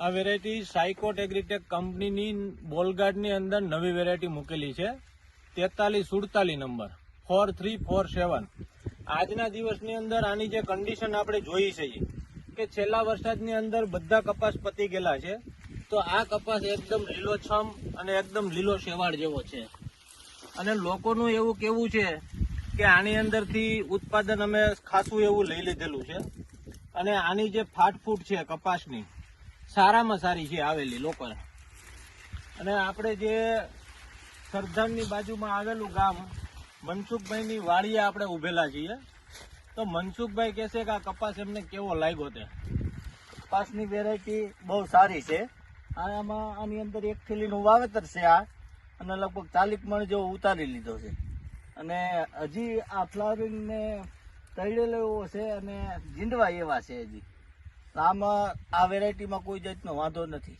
આ variety સાયકોટ agritech કંપનીની બોલગાર્ડની અંદર નવી વેરાયટી મૂકેલી છે. તેતાલીસ સુડતાલીસ number. Four three four seven આજના દિવસની અંદર આની જે કન્ડિશન આપણે જોઈ છીએ કે છેલ્લા વરસાદની અંદર બધા કપાસ પતી ગયેલા છે. તો આ કપાસ એકદમ લીલોછમ અને એકદમ લીલો શેવાળ જેવો છે. અને લોકોનું એવું કેવું છે કે આની અંદરથી ઉત્પાદન અમે ખાસું એવું લઈ લીધેલું છે. અને આની જે ફાટફૂટ છે કપાસની સારામાં સારી છે આવેલી લોકલ અને આપણે જે સરદારની બાજુમાં આવેલું ગામ, મનસુખભાઈની વાડીએ આપણે ઉભેલા છીએ. તો મનસુખભાઈ કહેશે કે આ કપાસ એમને કેવો લાગ્યો તે? કપાસની વેરાયટી બહુ સારી છે. આમાં આની અંદર એક થેલીનું વાવેતર છે આ, અને લગભગ ચાલીસ મણ જેવો ઉતારી લીધો છે. અને હજી આ ફ્લાવરિંગને તળેલો એવો છે અને જીંડવા એવા છે હજી. આમાં આ વેરાયટીમાં કોઈ જાતનો વાંધો નથી.